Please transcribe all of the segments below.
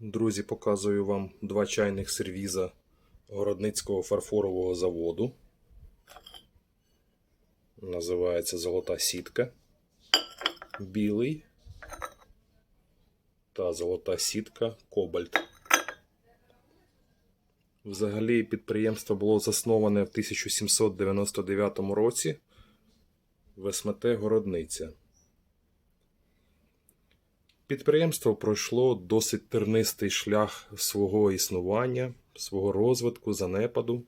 Друзі, показую вам два чайних сервіза Городницького фарфорового заводу. Називається Золота сітка. Білий та золота сітка Кобальт. Взагалі підприємство було засноване в 1799 році в СМТ Городниця. Підприємство пройшло досить тернистий шлях свого існування, свого розвитку, занепаду.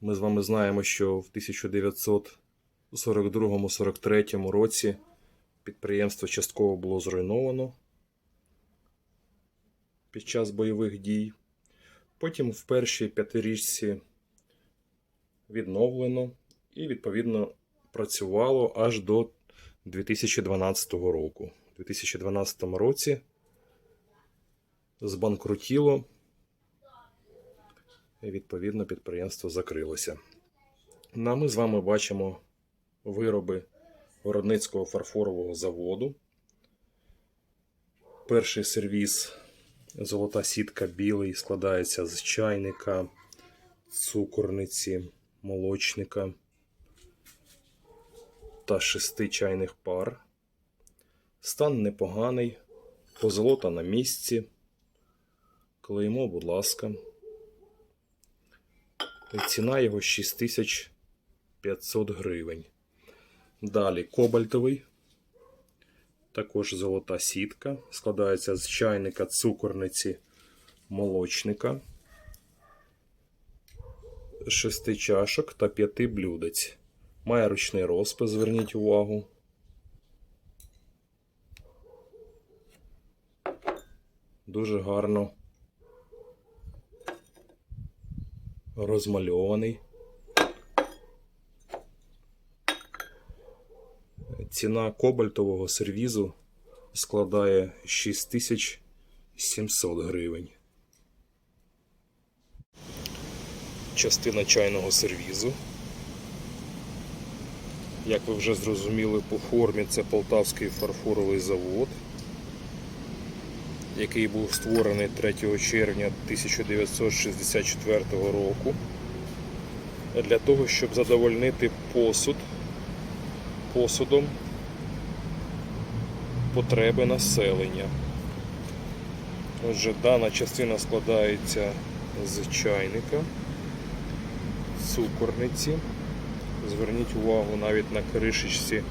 Ми з вами знаємо, що в 1942-43 році підприємство частково було зруйновано під час бойових дій. Потім в першій п'ятирічці відновлено і, відповідно, працювало аж до 2012 року. У 2012 році збанкрутіло, і відповідно підприємство закрилося. Ну, а ми з вами бачимо вироби Городницького фарфорового заводу. Перший сервіс Золота сітка білий складається з чайника, цукорниці, молочника та шести чайних пар. Стан непоганий, позолота на місці. Клеймо, будь ласка. І ціна його 6500 гривень. Далі кобальтовий. Також золота сітка. Складається з чайника, цукорниці, молочника, шести чашок та п'яти блюдець. Має ручний розпис, зверніть увагу. Дуже гарно розмальований. Ціна кобальтового сервізу складає 6700 гривень. Частина чайного сервізу. Як ви вже зрозуміли по формі, це Полтавський фарфоровий завод, який був створений 3 червня 1964 року для того, щоб задовольнити посуд посудом потреби населення. Отже, дана частина складається з чайника, цукорниці. Зверніть увагу навіть на кришечці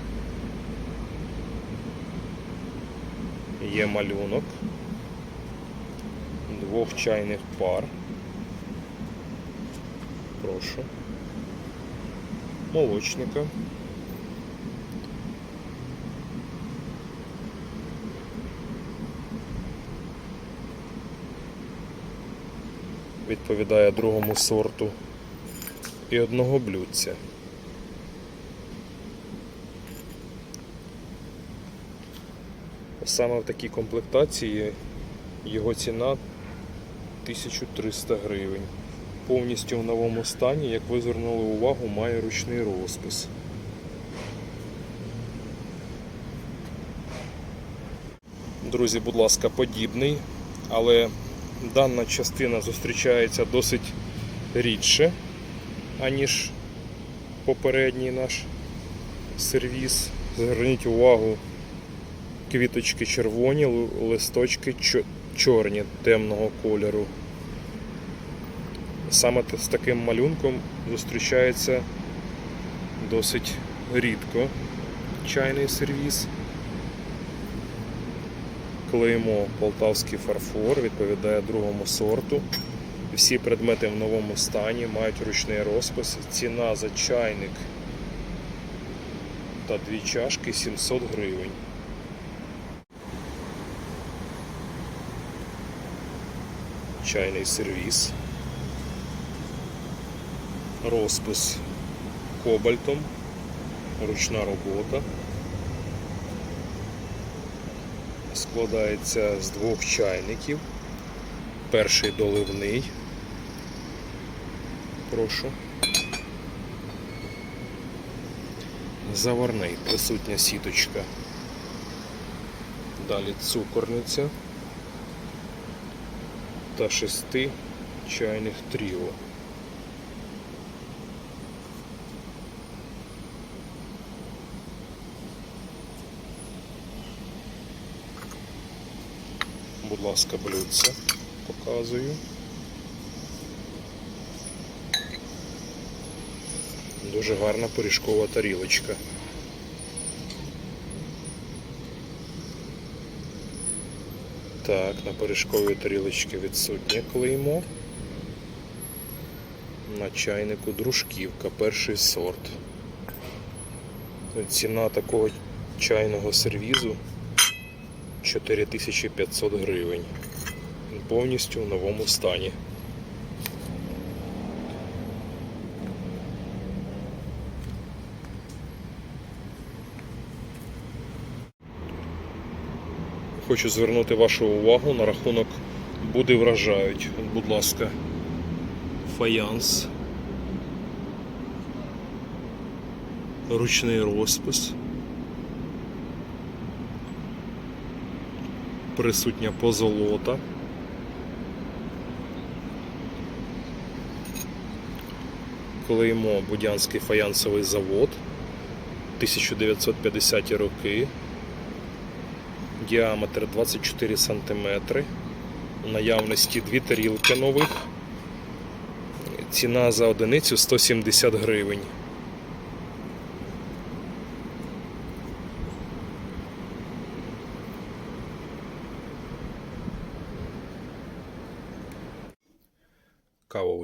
є малюнок двох чайних пар. Прошу. Молочника. Відповідає другому сорту і одного блюдця. Саме в такій комплектації його ціна 1300 гривень. Повністю в новому стані, як ви звернули увагу, має ручний розпис. Друзі, будь ласка, подібний, але дана частина зустрічається досить рідше, аніж попередній наш сервіс. Зверніть увагу, квіточки червоні, листочки чорні темного кольору. Саме з таким малюнком зустрічається досить рідко чайний сервіс. Клеймо Полтавський фарфор відповідає другому сорту. Всі предмети в новому стані мають ручний розпис. Ціна за чайник та дві чашки 700 гривень. Чайний сервіс. Розпис кобальтом, ручна робота. Складається з двох чайників. Перший доливний. Прошу. Заварний, присутня сіточка. Далі цукорниця та шести чайних тріо. Будь ласка, блюдце показую. Дуже гарна пиріжкова тарілочка. Так, на пиріжковій тарілочці відсутнє клеймо. На чайнику дружківка, перший сорт. Ціна такого чайного сервізу 4500 гривень. Повністю в новому стані. Хочу звернути вашу увагу на рахунок Буди вражають. Будь ласка, фаянс. Ручний розпис. Присутня позолота. Клеймо Будянський фаянсовий завод 1950 роки. Діаметр 24 см. Наявності дві тарілки нових. Ціна за одиницю 170 гривень.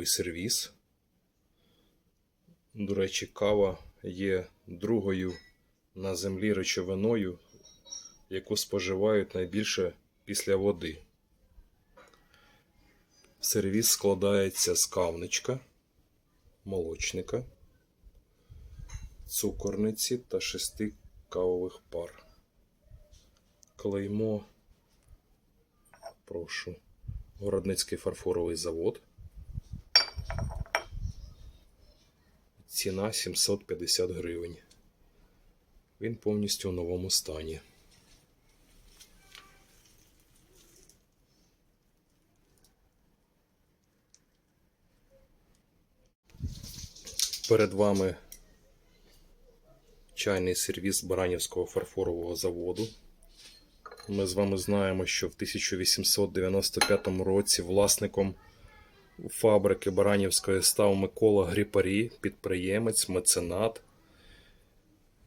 Кавовий сервіс. До речі, кава є другою на землі речовиною, яку споживають найбільше після води. Сервіс складається з кавничка, молочника, цукорниці та шести кавових пар. Клеймо, прошу, Городницький фарфоровий завод. Ціна 750 гривень. Він повністю в новому стані. Перед вами чайний сервіс Баранівського фарфорового заводу. Ми з вами знаємо, що в 1895 році власником фабрики Баранівської став Микола Гріпарі, підприємець, меценат.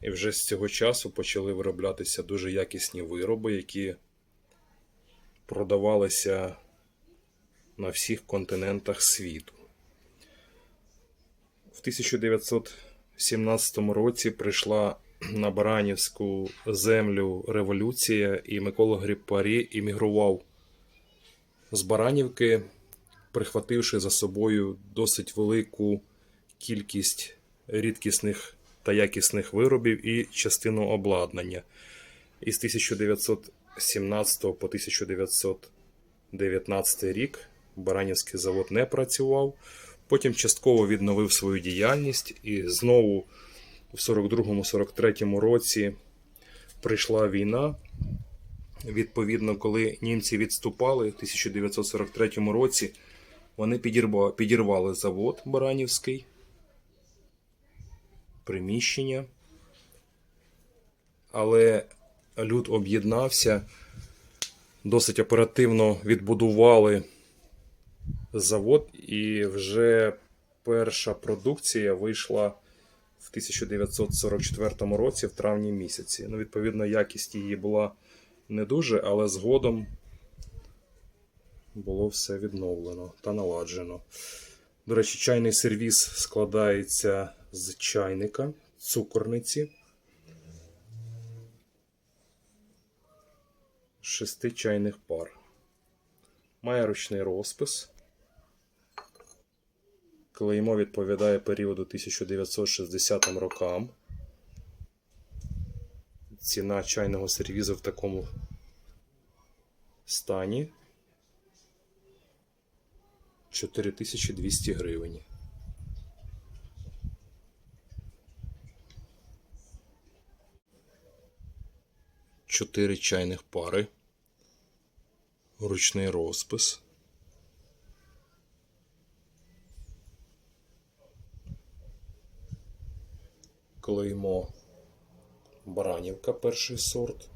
І вже з цього часу почали вироблятися дуже якісні вироби, які продавалися на всіх континентах світу. В 1917 році прийшла на Баранівську землю революція, і Микола Гріпарі іммігрував з Баранівки, прихвативши за собою досить велику кількість рідкісних та якісних виробів і частину обладнання. Із 1917 по 1919 рік Баранівський завод не працював. Потім частково відновив свою діяльність і знову в 42-43 році прийшла війна. Відповідно, коли німці відступали в 1943 році, вони підірва- підірвали завод Баранівський, приміщення. Але люд об'єднався, досить оперативно відбудували завод, і вже перша продукція вийшла в 1944 році, в травні місяці. Ну, відповідно, якість її була не дуже, але згодом було все відновлено та наладжено. До речі, чайний сервіс складається з чайника, цукорниці, шести чайних пар. Має ручний розпис. Клеймо відповідає періоду 1960 рокам. Ціна чайного сервізу в такому стані 4200 гривень. Чотири чайних пари. Ручний розпис. Клеймо Баранівка перший сорт.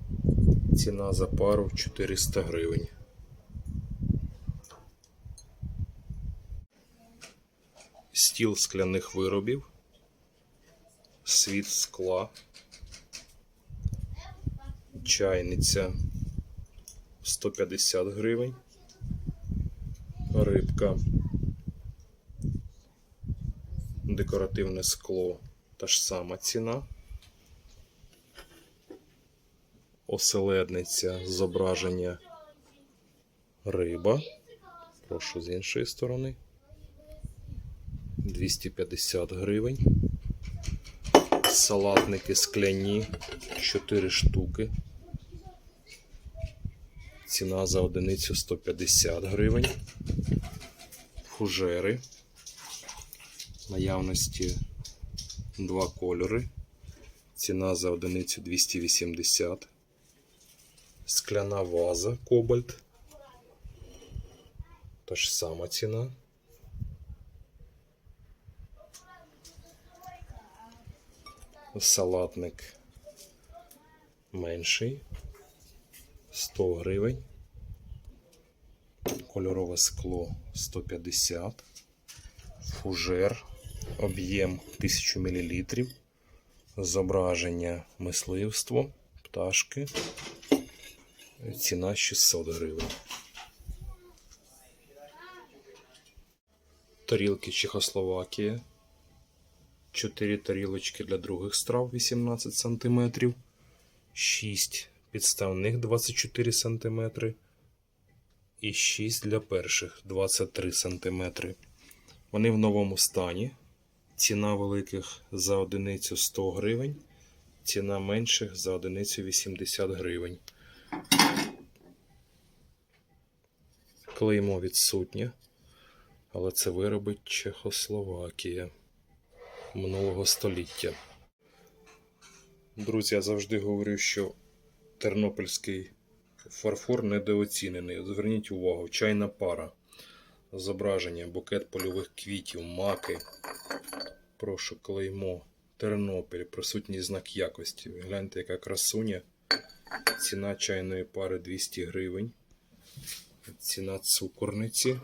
Ціна за пару 400 гривень. Стіл скляних виробів. Світ скла. Чайниця 150 гривень. Рибка. Декоративне скло. Та ж сама ціна. Оселедниця зображення риба. Прошу з іншої сторони. 250 гривень. Салатники скляні 4 штуки. Ціна за одиницю 150 гривень. Фужери. Наявності два кольори. Ціна за одиницю 280. Скляна ваза Кобальт. Та ж сама ціна. Салатник менший. 100 гривень. Кольорове скло 150. Фужер. Об'єм 1000 мл. Зображення мисливство, пташки. Ціна 600 гривень. Тарілки Чехословакія. 4 тарілочки для других страв 18 см. 6 підставних 24 см. І 6 для перших 23 см. Вони в новому стані. Ціна великих за одиницю 100 гривень. Ціна менших за одиницю 80 гривень. Клеймо відсутнє, але це вироби Чехословакія минулого століття. Друзі, я завжди говорю, що тернопільський фарфор недооцінений. Зверніть увагу, чайна пара, зображення, букет польових квітів, маки. Прошу клеймо. Тернопіль, присутній знак якості. Гляньте, яка красуня. Ціна чайної пари 200 гривень. Ціна цукорниці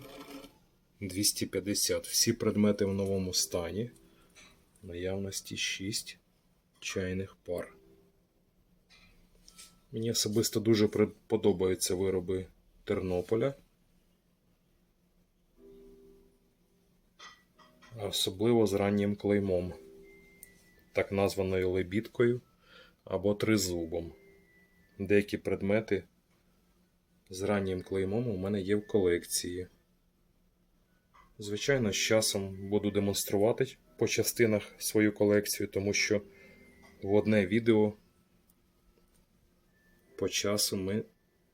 250. Всі предмети в новому стані. Наявності 6 чайних пар. Мені особисто дуже подобаються вироби Тернополя. Особливо з раннім клеймом, так названою лебідкою або тризубом. Деякі предмети з раннім клеймом у мене є в колекції. Звичайно, з часом буду демонструвати по частинах свою колекцію, тому що в одне відео по часу ми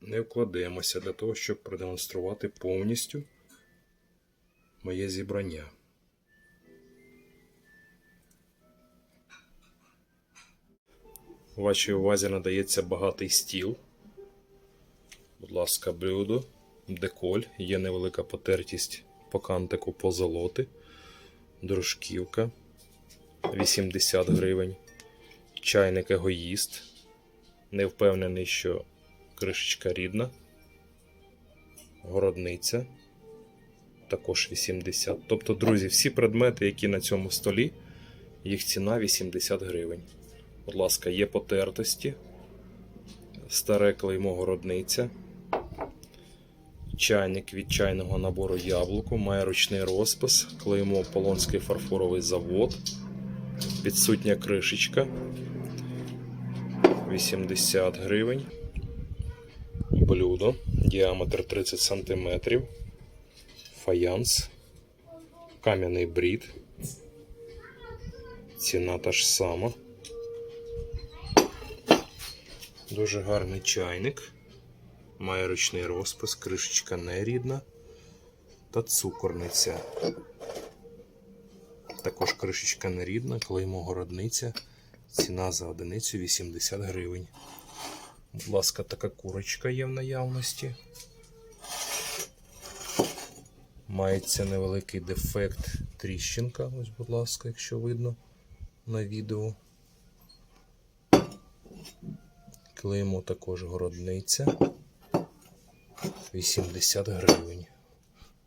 не вкладемося для того, щоб продемонструвати повністю моє зібрання. Вашій увазі надається багатий стіл. Будь ласка, блюдо, деколь, є невелика потертість по кантику позолоти, дружківка 80 гривень, чайник егоїст. Не впевнений, що кришечка рідна, городниця також 80. Тобто, друзі, всі предмети, які на цьому столі, їх ціна 80 гривень. Будь ласка, є потертості, старе клеймо городниця, чайник від чайного набору яблуко, має ручний розпис, клеймо Полонський фарфоровий завод, підсутня кришечка 80 гривень. Блюдо, діаметр 30 см, фаянс, кам'яний брід. Ціна та ж сама. Дуже гарний чайник. Має ручний розпис, кришечка нерідна та цукорниця. Також кришечка нерідна, клеймо городниця. Ціна за одиницю 80 гривень. Будь ласка, така курочка є в наявності. Мається невеликий дефект тріщинка. Ось, будь ласка, якщо видно на відео. Клеймо також городниця. 80 гривень.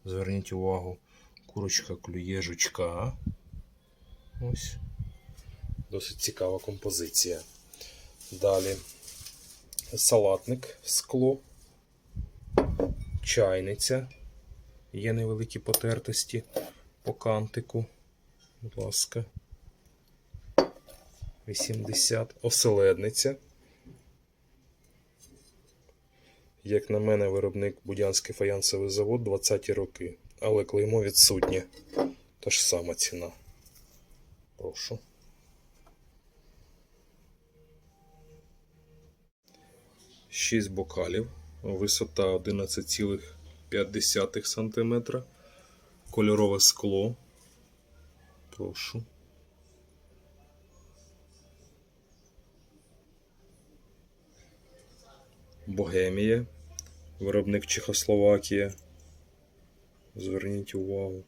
Зверніть увагу, курочка клює жучка. Ось. Досить цікава композиція. Далі салатник скло, чайниця. Є невеликі потертості по кантику. Будь ласка. 80. Оселедниця. Як на мене, виробник Будянський фаянсовий завод 20-ті роки. Але клеймо відсутнє. Та ж сама ціна. Прошу. Шість бокалів. Висота 11,5 см. Кольорове скло. Прошу. Богемія. Виробник Чехословакія. Зверніть увагу.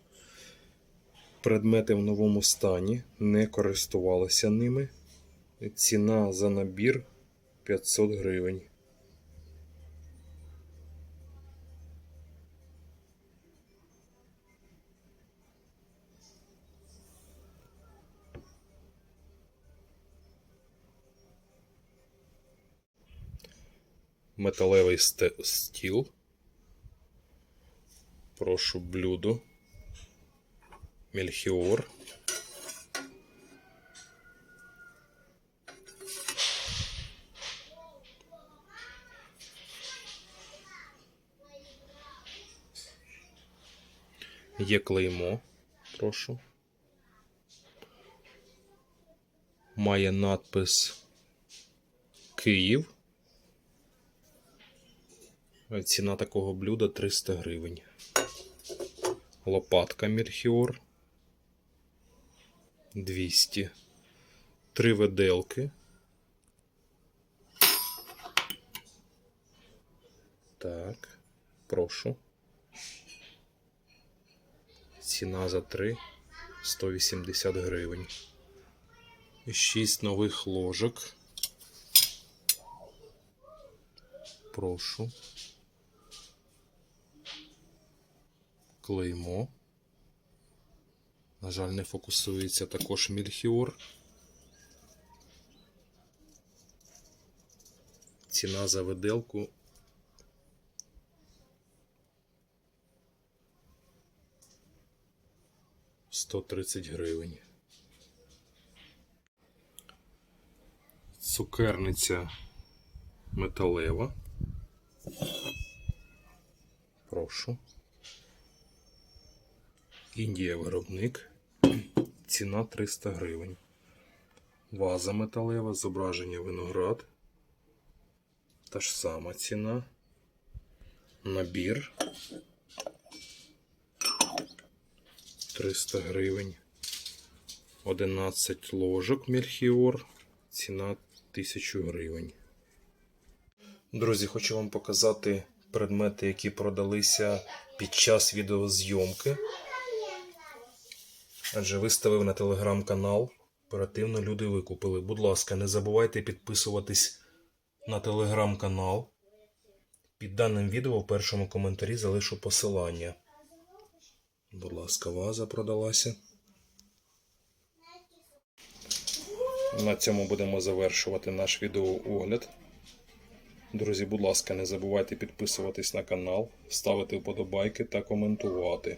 Предмети в новому стані. Не користувалися ними. Ціна за набір 500 гривень. Металевий стіл. Прошу блюдо. Мельхіор. Є клеймо. Прошу. Має надпис Київ. Ціна такого блюда 300 гривень. Лопатка Мельхіор 200. Три виделки. Так, прошу. Ціна за три 180 гривень. Шість нових ложок. Прошу. Клеймо. На жаль, не фокусується також мільхіор. Ціна за виделку. Сто тридцять гривень. Цукерниця металева. Прошу. Індія виробник. Ціна 300 гривень. Ваза металева, зображення виноград. Та ж сама ціна. Набір 300 гривень. 11 ложок Мельхіор. Ціна 1000 гривень. Друзі, хочу вам показати предмети, які продалися під час відеозйомки. Адже виставив на телеграм-канал. Оперативно люди викупили. Будь ласка, не забувайте підписуватись на телеграм-канал. Під даним відео в першому коментарі залишу посилання. Будь ласка, ваза продалася. На цьому будемо завершувати наш відеоогляд. Друзі, будь ласка, не забувайте підписуватись на канал, ставити вподобайки та коментувати.